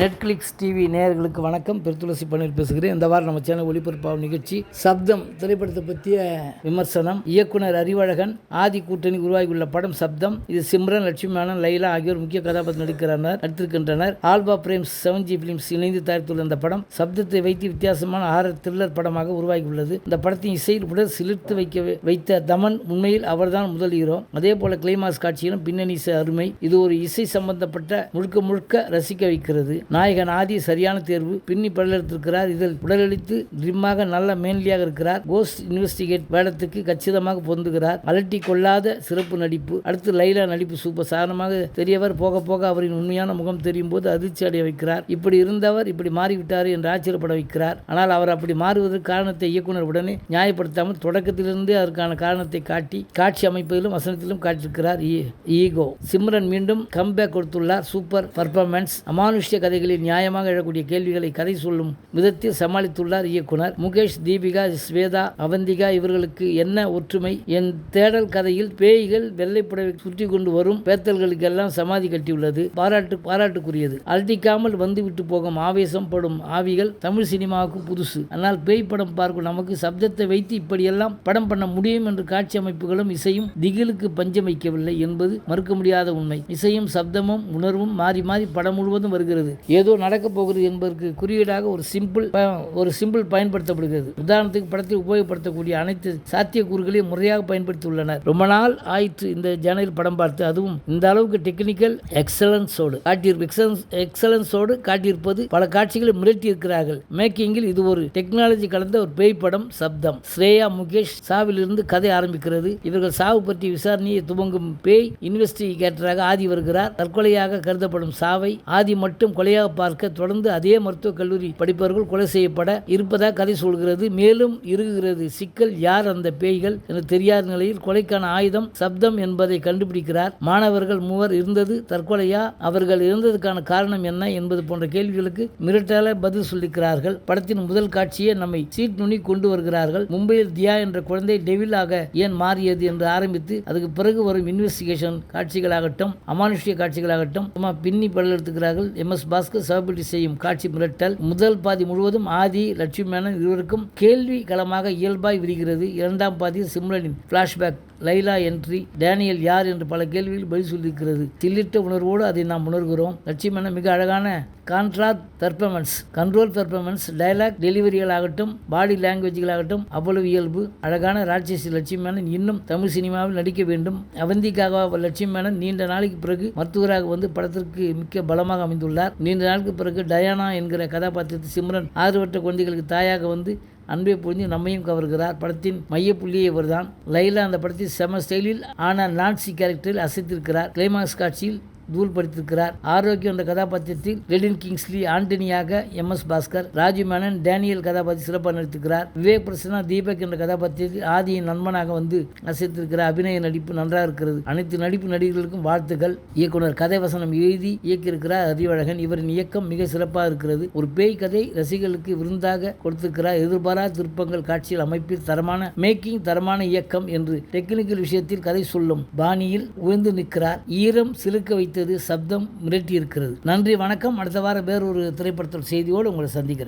Netflix TV நேயர்களுக்கு வணக்கம். பெருத்துளசி பன்னீர் பேசுகிறேன். இந்த வாரம் நம்ம சேனல் ஒளிபரப்பாகும் நிகழ்ச்சி சப்தம் திரைப்படத்தை பற்றிய விமர்சனம் இயக்குனர் அறிவழகன் ஆதி கூட்டணி உருவாகியுள்ள படம் சப்தம் இது சிம்ரன் லட்சுமி மேனன் லைலா ஆகியோர் முக்கிய கதாபாத்திரம் நடிக்கிறார்கள் நடித்திருக்கின்றனர். Alpha frames seven G films இணைந்து தயாரித்துள்ள இந்த படம் சப்தத்தை வைத்து வித்தியாசமான ஆறு த்ரில்லர் படமாக உருவாகியுள்ளது. இந்த படத்தின் இசையில் உடல் சிலிர்த்து வைக்க வைத்த தமன் உண்மையில் அவர்தான் முதல் ஹீரோ அதே போல கிளைமாஸ் காட்சியிலும் பின்னணி இசை அருமை. இது ஒரு இசை சம்பந்தப்பட்ட முழுக்க முழுக்க ரசிக்க வைக்கிறது. நாயகன் ஆதி சரியான தேர்வு. பின்னி படலெடுத்திருக்கிறார் இதில் உடலளித்து ட்ரிம்மாக நல்ல மேன்லியாக இருக்கிறார். கோஸ்ட் இன்வெஸ்டிகேட் வேடத்துக்கு கச்சிதமாக பொருந்துகிறார். அலட்டி கொள்ளாத சிறப்பு நடிப்பு. அடுத்து லைலா நடிப்பு சூப்பர் சாதாரணமாக தெரியவர் போக போக அவரின் உண்மையான முகம் தெரியும் போது அதிர்ச்சி அடைய வைக்கிறார். இப்படி இருந்தவர் இப்படி மாறிவிட்டார் என்று ஆச்சரியப்பட வைக்கிறார். ஆனால் அவர் அப்படி மாறுவதற்கு காரணத்தை இயக்குனர் உடனே நியாயப்படுத்தாமல் தொடக்கத்திலிருந்தே அதற்கான காரணத்தை காட்டி காட்சி அமைப்பதிலும் வசனத்திலும் காட்டியிருக்கிறார். ஈகோ. சிம்ரன் மீண்டும் கம்பேக் கொடுத்துள்ளார். Super performance. அமானுஷ்ய கேள்விகளில் நியாயமாக எழக்கூடிய கேள்விகளை கதை சொல்லும் விதத்தில் சமாளித்துள்ளார் இயக்குனர். முகேஷ் தீபிகா ஸ்வேதா அவந்திகா இவர்களுக்கு என்ன ஒற்றுமை? என் தேடல் கதையில் பேய்கள் வெள்ளைப்புடவை சுற்றி கொண்டு வரும் பேத்தல்களுக்கெல்லாம் சமாதி கட்டியுள்ளது. பாராட்டு பாராட்டுக்குரியது. அழட்டிக்காமல் வந்து விட்டு போகும் ஆவேசம் படும் ஆவிகள் தமிழ் சினிமாவுக்கு புதுசு. ஆனால் பேய் படம் பார்க்கும் நமக்கு சப்தத்தை வைத்து இப்படியெல்லாம் படம் பண்ண முடியும் என்று காட்சி அமைப்புகளும் இசையும் திகிலுக்கு பஞ்சம் வைக்கவில்லை என்பது மறுக்க முடியாத உண்மை. இசையும் சப்தமும் உணர்வும் மாறி மாறி படம் முழுவதும் வருகிறது. ஏதோ நடக்க போகிறது என்பதற்கு குறியீடாக ஒரு சிம்பிள் ஒரு சிம்பிள் பயன்படுத்தப்படுகிறது. உதாரணத்துக்கு படத்தில் உபயோகப்படுத்தக்கூடிய அனைத்து சாத்தியக்கூறுகளையும் முறையாக பயன்படுத்தியுள்ளனர். ரொம்ப நாள் ஆயிற்று இந்த ஜனவரி படம் பார்த்து. அதுவும் இந்த அளவுக்கு டெக்னிக்கல் எக்ஸலன்ஸோடு காட்டியிருப்ப எக்ஸலன்ஸ் எக்ஸலன்ஸோடு காட்டியிருப்பது பல காட்சிகளை மிரட்டி இருக்கிறார்கள் மேக்கிங்கில் இது ஒரு டெக்னாலஜி கலந்த ஒரு பேய் படம் சப்தம். ஸ்ரேயா முகேஷ் சாவிலிருந்து கதை ஆரம்பிக்கிறது. இவர்கள் சாவு பற்றிய விசாரணையை துவங்கும் பேய் இன்வெஸ்டிகேட்டராக ஆதி வருகிறார். தற்கொலையாக கருதப்படும் சாவை ஆதி மட்டும் கொலை கொலையாக பார்க்க தொடர்ந்து அதே மருத்துவக் கல்லூரி படிப்பவர்கள் கொலை செய்யப்பட இருப்பதாக கதை சொல்கிறது. மேலும் இறுகுகிறது சிக்கல் யார் அந்த பேய்கள்? என தெரியாத நிலையில் கொலைக்கான ஆயுதம் சப்தம் என்பதை கண்டுபிடிக்கிறார். மாணவர்கள் மூவர் இருந்தது தற்கொலையா? அவர்கள் இருந்ததுக்கான காரணம் என்ன என்பது போன்ற கேள்விகளுக்கு மிரட்டல பதில் சொல்லிக்கிறார்கள். படத்தின் முதல் காட்சியை நம்மை சீட் நுனி கொண்டு வருகிறார்கள். மும்பையில் தியா என்ற குழந்தை டெவிலாக ஏன் மாறியது என்று ஆரம்பித்து அதுக்கு பிறகு வரும் இன்வெஸ்டிகேஷன் காட்சிகளாகட்டும் அமானுஷ்ய காட்சிகளாகட்டும் பின்னி பின்னி படலெடுத்துக்கிறார்கள் எம் எஸ் பாஸ்கர் சபபிலிட்டி செய்யும் காட்சி மிரட்டல். முதல் பாதி முழுவதும் ஆதி லட்சுமி மேனன் இருவருக்கும் கேள்வி களமாக இயல்பாய் விரிகிறது. இரண்டாம் பாதியில் சிம்ரனின் பிளாஷ்பேக் லைலா என்ட்ரி டேனியல் யார் என்று பல கேள்விகள் பதில் சொல்லியிருக்கிறது. தில்லிட்ட உணர்வோடு அதை நாம் உணர்கிறோம். லட்சுமணன் மிக அழகான கான்ட்ராத் பெர்ஃபார்மன்ஸ் கண்ட்ரோல் பெர்ஃபார்மன்ஸ் டைலாக் டெலிவரிகளாகட்டும் பாடி லாங்குவேஜ்களாகட்டும் அவ்வளவு இயல்பு. அழகான ராட்சசி லட்சுமி மேனன் இன்னும் தமிழ் சினிமாவில் நடிக்க வேண்டும். அவந்திக்காக லட்சுமி மேனன் நீண்ட நாளைக்கு பிறகு மருத்துவராக வந்து படத்திற்கு மிக்க பலமாக அமைந்துள்ளார். நீண்ட நாளுக்கு பிறகு டயானா என்கிற கதாபாத்திரத்தை சிம்ரன் ஆதரவற்ற குழந்தைகளுக்கு தாயாக வந்து அன்பை புரிஞ்சு நம்மையும் கவர்கிறார். படத்தின் மையப்புள்ளியே இவர்தான். லைலா அந்த படத்தில் செம ஸ்டைலில் ஆனால் நான்சி கேரக்டரில் அசைத்திருக்கிறார். கிளைமாக்ஸ் காட்சியில் தூள்படுத்திருக்கிறார் ஆரோக்கியம் என்ற கதாபாத்திரத்தில் Redin Kingsley ஆண்டனியாக M S Bhaskar Rajiv Menon Daniel கதாபாத்திரம் சிறப்பாக நடித்திருக்கிறார். விவேக் பிரசன்னா தீபக் என்ற கதாபாத்திரத்தில் ஆதியின் நண்பனாக வந்து அசைத்திருக்கிற அபிநய நடிப்பு நன்றாக இருக்கிறது. அனைத்து நடிப்பு நடிகர்களுக்கும் வாழ்த்துக்கள். இயக்குனர் கதை வசனம் எழுதி இயக்கியிருக்கிறார் அறிவழகன். இவரின் இயக்கம் மிக சிறப்பாக இருக்கிறது. ஒரு பேய் கதை ரசிகர்களுக்கு விருந்தாக கொடுத்திருக்கிறார். எதிர்பாராத திருப்பங்கள் காட்சியில் அமைப்பில் தரமான மேக்கிங் தரமான இயக்கம் என்று டெக்னிக்கல் விஷயத்தில் கதை சொல்லும் பாணியில் உயர்ந்து நிற்கிறார். ஈரம் சிலுக்க அடுத்தது சப்தம் மிரட்டி இருக்கிறது நன்றி வணக்கம். அடுத்த வாரம் வேறொரு திரைப்படத்தில் செய்தியோடு உங்களை சந்திக்கிறேன்.